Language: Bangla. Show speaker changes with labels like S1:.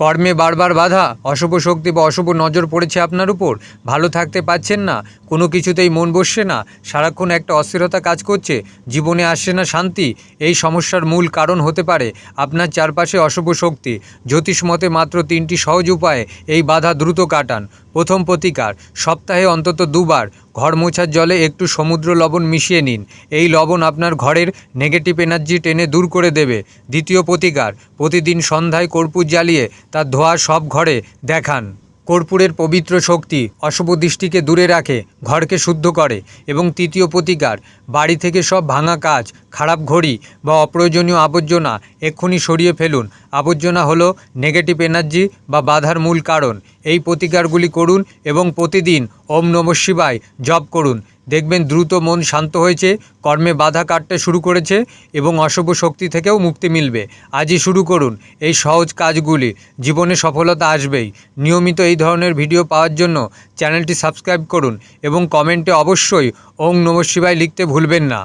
S1: কর্মে বারবার বাধা, অশুভ শক্তি বা অশুভ নজর পড়েছে আপনার উপর? ভালো থাকতে পাচ্ছেন না, কোনো কিছুতেই মন বসছে না, সারাক্ষণ একটা অস্থিরতা কাজ করছে, জীবনে আসছে না শান্তি, এই সমস্যার মূল কারণ হতে পারে আপনার চারপাশে অশুভ শক্তি। জ্যোতিষ মতে মাত্র তিনটি সহজ উপায়ে, এই বাধা দ্রুত কাটান। প্রথম প্রতিকার। সপ্তাহে অন্তত দুবার ঘর মোছার জলে একটু সমুদ্র লবণ মিশিয়ে নিন। এই লবণ আপনার ঘরের নেগেটিভ এনার্জি টেনে দূর করে দেবে। দ্বিতীয় প্রতিকার, প্রতিদিন সন্ধ্যায় কর্পূর জ্বালিয়ে তার ধোয়া সব ঘরে দেখান। কর্পূরের পবিত্র শক্তি অশুভ দৃষ্টিকে দূরে রাখে, ঘরকে শুদ্ধ করে এবং তৃতীয় প্রতিকার, বাড়ি থেকে সব ভাঙা কাজ, খারাপ ঘড়ি বা অপ্রয়োজনীয় আবর্জনা এক্ষুনি সরিয়ে ফেলুন। আবর্জনা হলো নেগেটিভ এনার্জি বা বাধার মূল কারণ। এই প্রতিকারগুলি করুন এবং প্রতিদিন ওম নম শিবায় জপ করুন। দেখবেন দ্রুত মন শান্ত হয়েছে, কর্মে বাধা কাটতে শুরু করেছে এবং অশুভ শক্তি থেকেও মুক্তি মিলবে। আজই শুরু করুন। এই সহজ কাজগুলি। জীবনে সফলতা আসবেই। নিয়মিত এই ধরনের ভিডিও পাওয়ার জন্য চ্যানেলটি সাবস্ক্রাইব করুন এবং কমেন্টে অবশ্যই ওং নম শিবায় লিখতে ভুলবেন না।